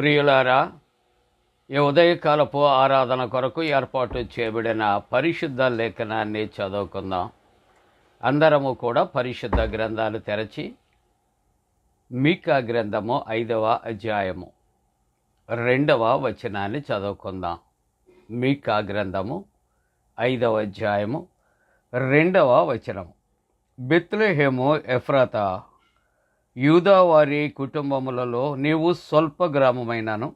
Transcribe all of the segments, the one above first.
ప్రియులారా ఈ ఉదయకాలపు ఆరాధన కొరకు ఏర్పాటు చేయబడిన పరిశుద్ధ లేఖనాన్ని చదువుకుందాం. అందరము కూడా పరిశుద్ధ గ్రంథాలు తెరచి మీకా గ్రంథము ఐదవ అధ్యాయము రెండవ వచనాన్ని చదువుకుందాం. మీకా గ్రంథము ఐదవ అధ్యాయము రెండవ వచనము. బెత్లెహేము ఎఫ్రాత యూదావారి కుటుంబములలో నీవు స్వల్ప గ్రామమైనను.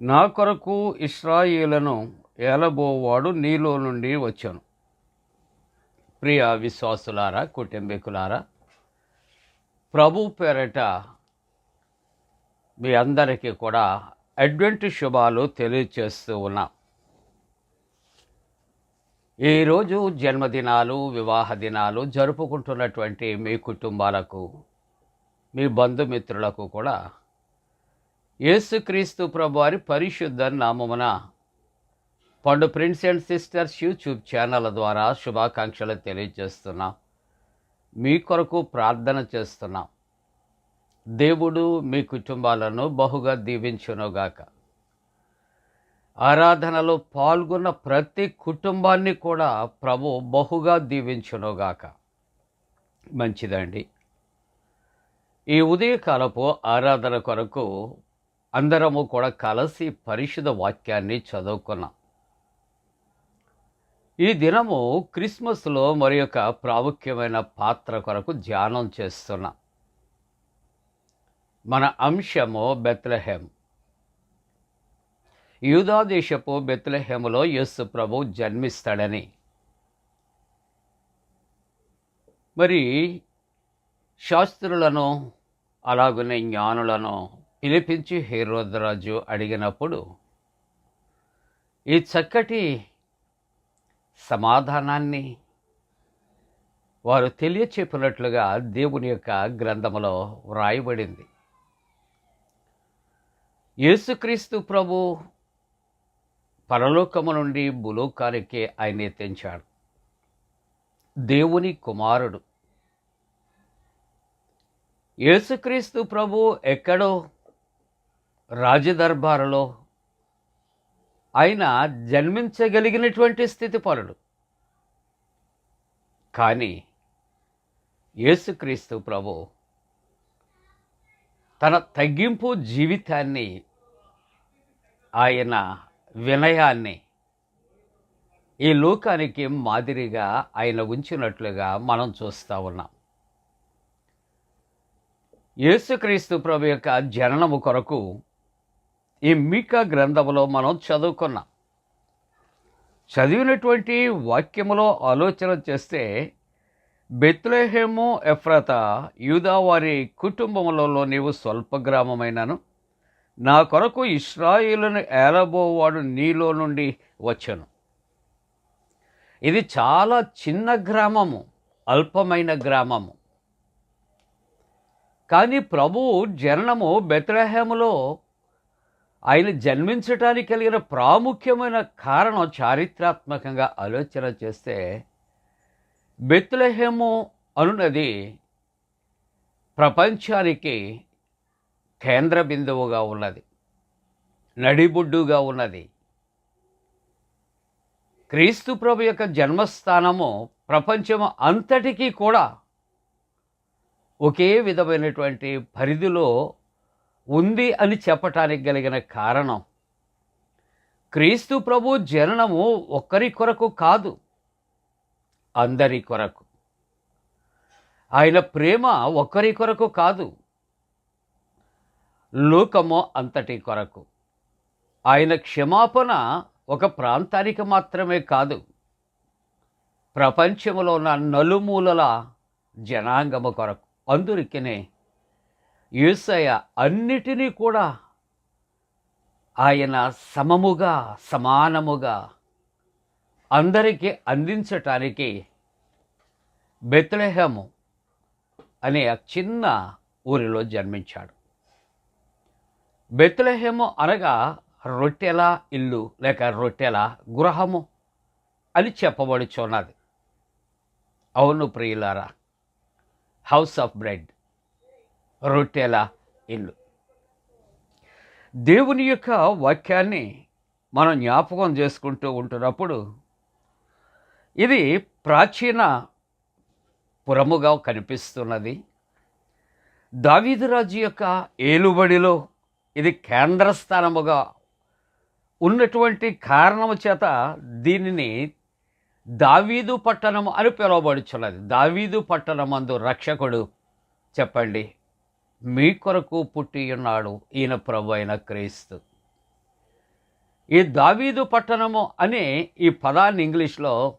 నా కొరకు ఇస్రాయిలను ఏలబోవాడు నీలో నుండి వచ్చాను. ప్రియ విశ్వాసులారా కుటుంబీకులారా ప్రభు పేరట మీ అందరికీ కూడా అడ్వెంట్ శుభాలు తెలియచేస్తూ ఉన్నా. ఈరోజు జన్మదినాలు వివాహ దినాలు జరుపుకుంటున్నటువంటి మీ కుటుంబాలకు మీ బంధుమిత్రులకు కూడా యేసుక్రీస్తు ప్రభువారి పరిశుద్ధ నామమున Pandu prince and sisters YouTube channel ద్వారా శుభాకాంక్షలు తెలియజేస్తున్నాం. మీ కొరకు ప్రార్థన చేస్తున్నాం. దేవుడు మీ కుటుంబాలను బహుగా దీవించునుగాక. ఆరాధనలో పాల్గొన్న ప్రతి కుటుంబాన్ని కూడా ప్రభు బహుగా దీవించునుగాక. మంచిదండి. ఈ ఉదయకాలపు ఆరాధన కొరకు అందరము కూడా కలిసి పరిశుద్ధ వాక్యాన్ని చదువుకున్నాం. ఈ దినము క్రిస్మస్లో మరి యొక్క ప్రాముఖ్యమైన పాత్ర కొరకు ధ్యానం చేస్తున్నాం. మన అంశము బెత్లహెం. యూదాదేశపు బెత్లహేములో బెత్లహెములో యేసు ప్రభు జన్మిస్తాడని. మరి శాస్త్రులను అలాగనే జ్ఞానులను పిలిపించి హేరోదరాజు అడిగినప్పుడు ఈ చక్కటి సమాధానాన్ని వారు తెలియచెప్పినట్లుగా దేవుని యొక్క గ్రంథములో వ్రాయబడింది. యేసుక్రీస్తు ప్రభు పరలోకము నుండి భూలోకానికి ఆయన తెంచాడు. దేవుని కుమారుడు. యేసుక్రీస్తు ప్రభు ఎక్కడో రాజదర్బారులో ఆయన జన్మించగలిగినటువంటి స్థితిపరుడు కానీ యేసుక్రీస్తు ప్రభు తన తగ్గింపు జీవితాన్ని ఆయన వినయాన్ని ఈ లోకానికి మాదిరిగా ఆయన ఉంచినట్లుగా మనం చూస్తూ ఉన్నాం. యేసుక్రీస్తు ప్రభు యొక్క జననము కొరకు ఈ మీకా గ్రంథములో మనం చదువుకున్నాం. చదివినటువంటి వాక్యములో ఆలోచన చేస్తే బెత్లెహేము ఎఫ్రత యూదావారి కుటుంబములలో నీవు స్వల్ప గ్రామమైనను. నా కొరకు ఇస్రాయిలను ఏలబోవాడు నీలో నుండి వచ్చాను. ఇది చాలా చిన్న గ్రామము అల్పమైన గ్రామము. కానీ ప్రభువు జననము బెత్రహేములో ఆయన జన్మించటానికి కలిగిన ప్రాముఖ్యమైన కారణం చారిత్రాత్మకంగా ఆలోచన చేస్తే బెత్లహేము అనున్నది ప్రపంచానికి కేంద్ర బిందువుగా ఉన్నది నడిబొడ్డుగా ఉన్నది. క్రీస్తు ప్రభు యొక్క జన్మస్థానము ప్రపంచం అంతటికీ కూడా ఒకే విధమైనటువంటి పరిధిలో ఉంది అని చెప్పటానికి కలిగిన కారణం. క్రీస్తు ప్రభు జననము ఒక్కరి కొరకు కాదు అందరి కొరకు. ఆయన ప్రేమ ఒక్కరి కొరకు కాదు లోకము అంతటి కొరకు. ఆయన క్షమాపణ ఒక ప్రాంతానికి మాత్రమే కాదు ప్రపంచంలో ఉన్న నలుమూలల జనాంగము కొరకు. అందురికనే యేసయ్య అన్నిటినీ కూడా ఆయన సమముగా సమానముగా అందరికీ అందించటానికి బెత్లెహము అనే చిన్న ఊరిలో జన్మించాడు. బెత్లెహేము అనగా రొట్టెల ఇల్లు లేక రొట్టెల గృహము అని చెప్పబడుచున్నది. అవును ప్రియులారా హౌస్ ఆఫ్ బ్రెడ్. రొట్టెల ఇల్లు. దేవుని యొక్క వాక్యాన్ని మనం జ్ఞాపకం చేసుకుంటూ ఉంటున్నప్పుడు ఇది ప్రాచీన పురముగా కనిపిస్తున్నది. దావీదురాజు యొక్క ఏలుబడిలో ఇది కేంద్రస్థానముగా ఉన్నటువంటి కారణము చేత దీనిని దావీదు పట్టణము అని పిలువబడుచున్నది. దావీదు పట్టణమందు రక్షకుడు చెప్పండి. మీ కొరకు పుట్టి ఉన్నాడు ఈయన ప్రభు అయిన క్రీస్తు. ఈ దావీదు పట్టణము అనే ఈ పదాన్ని ఇంగ్లీష్లో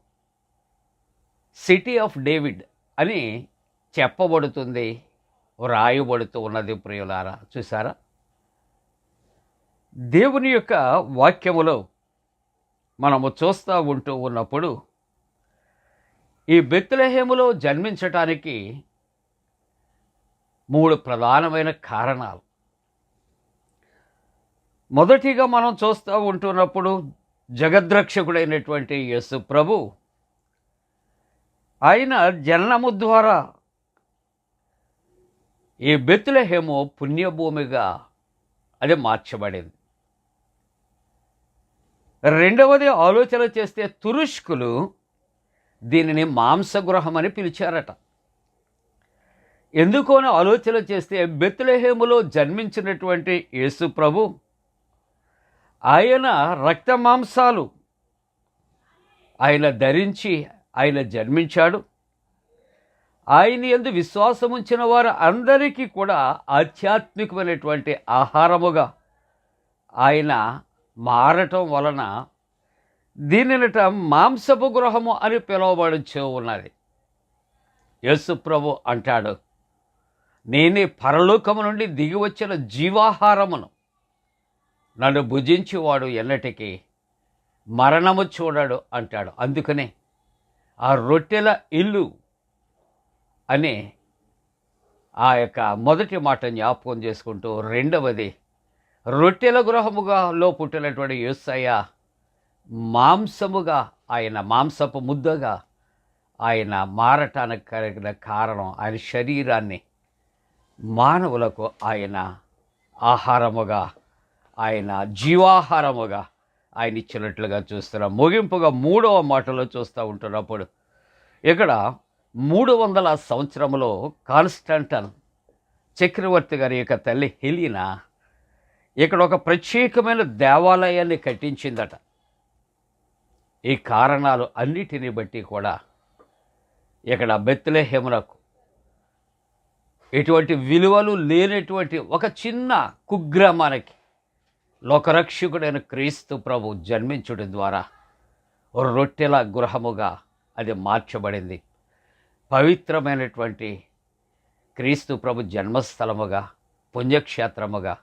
సిటీ ఆఫ్ డేవిడ్ అని చెప్పబడుతుంది వ్రాయబడుతూ ఉన్నది ప్రియులారా. చూసారా దేవుని యొక్క వాక్యములో మనము చూస్తూ ఉంటూ ఉన్నప్పుడు ఈ బెత్తులహేములో జన్మించటానికి మూడు ప్రధానమైన కారణాలు. మొదటిగా మనం చూస్తూ ఉంటున్నప్పుడు జగద్రక్షకుడైనటువంటి యస్సు ప్రభు ఆయన జననము ద్వారా ఈ బెత్తులహేము పుణ్యభూమిగా అది మార్చబడింది. రెండవది ఆలోచన చేస్తే తురుష్కులు దీనిని మాంసగృహం అని పిలిచారట. ఎందుకోనో ఆలోచన చేస్తే బెత్లహేములో జన్మించినటువంటి యేసు ప్రభు ఆయన రక్త మాంసాలు ఆయన ధరించి ఆయన జన్మించాడు. ఆయన ఎందు విశ్వాసం ఉంచిన వారు అందరికీ కూడా ఆధ్యాత్మికమైనటువంటి ఆహారముగా ఆయన మారటం వలన దీనినట మాంసపు గృహము అని పిలువబడుచు ఉన్నది యేసుప్రభు అంటాడు నేనే పరలోకము నుండి దిగి వచ్చిన జీవాహారమును. నన్ను భుజించేవాడు ఎన్నటికీ మరణము చూడడు అంటాడు. అందుకనే ఆ రొట్టెల ఇల్లు అనే ఆ యొక్క మొదటి మాట జ్ఞాపకం చేసుకుంటూ రెండవది రొట్టెల గృహముగా లో పుట్టినటువంటి యోసయ్య మాంసముగా ఆయన మాంసపు ముద్దగా ఆయన మారటానికి కలిగిన కారణం ఆయన శరీరాన్ని మానవులకు ఆయన ఆహారముగా ఆయన జీవాహారముగా ఆయన ఇచ్చినట్లుగా చూస్తున్నాం. ముగింపుగా మూడవ మాటలో చూస్తూ ఉంటున్నప్పుడు ఇక్కడ మూడు వందల సంవత్సరంలో కాన్స్టంటన్ చక్రవర్తి గారి యొక్క తల్లి హెలీనా ఇక్కడ ఒక ప్రత్యేకమైన దేవాలయాన్ని కట్టించిందట. ఈ కారణాలు అన్నిటిని బట్టి కూడా ఇక్కడ బెత్లెహేమునకు ఎటువంటి విలువలు లేనటువంటి ఒక చిన్న కుగ్రామానికి లోకరక్షకుడైన క్రీస్తు ప్రభు జన్మించడం ద్వారా ఒక రొట్టెల గృహముగా అది మార్చబడింది. పవిత్రమైనటువంటి క్రీస్తు ప్రభు జన్మస్థలముగా పుణ్యక్షేత్రముగా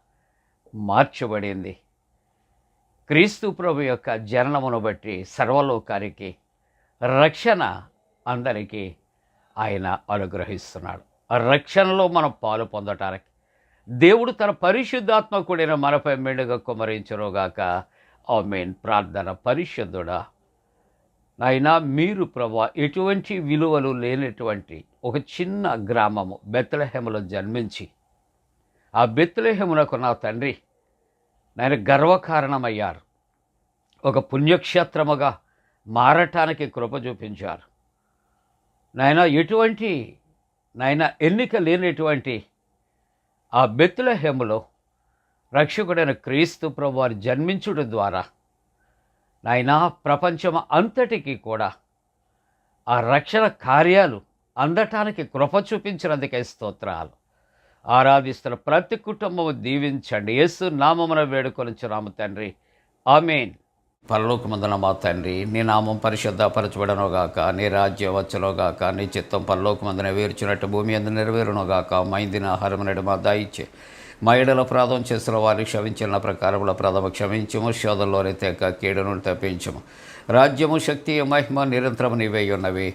మార్చబడింది. క్రీస్తు ప్రభు యొక్క జననమును బట్టి సర్వలోకానికి రక్షణ అందరికీ ఆయన అనుగ్రహిస్తున్నాడు. ఆ రక్షణలో మనం పాలు పొందటానికి దేవుడు తన పరిశుద్ధాత్మ కూడిన మనపై మెండుగా కుమరించరుగాక ఆ మెయిన్ ప్రార్థన పరిశుద్ధుడా. నాయనా మీరు ప్రభా ఎటువంటి విలువలు లేనటువంటి ఒక చిన్న గ్రామము బెత్తలహెములో జన్మించి ఆ బెత్తలహేమునకు నా తండ్రి నాయన గర్వకారణమయ్యారు. ఒక పుణ్యక్షేత్రముగా మారటానికి కృప చూపించారు. నాయన ఎటువంటి నాయన ఎన్నిక లేనటువంటి ఆ బెత్తులహేములో రక్షకుడైన క్రీస్తు ప్రభు వారు జన్మించుట ద్వారా నాయన ప్రపంచం అంతటికీ కూడా ఆ రక్షణ కార్యాలు అందటానికి కృప చూపించినందుకే స్తోత్రాలు. ఆరాధిస్తున్న ప్రతి కుటుంబము దీవించండి. యేసు నామమున వేడుకొనిచున్నాము తండ్రి. ఆమెన్. పరలోకమందున మా తండ్రి నీ నామం పరిశుద్ధపరచబడనుగాక నీ రాజ్యం వచ్చునుగాక నీ చిత్తం పరలోకమందున వేర్చినట్టు భూమి అందు నెరవేరునుగాక మైందిన ఆహారం నడు మా దాయిచ్చే. మా ఎడల ప్రాధం చేసిన వారిని క్షమించిన ప్రకారముల ప్రథమ క్షమించము శోధంలోనే తెక్క కీడును తప్పించము. రాజ్యము శక్తి మహిమ నిరంతరము నీవై ఉన్నవి.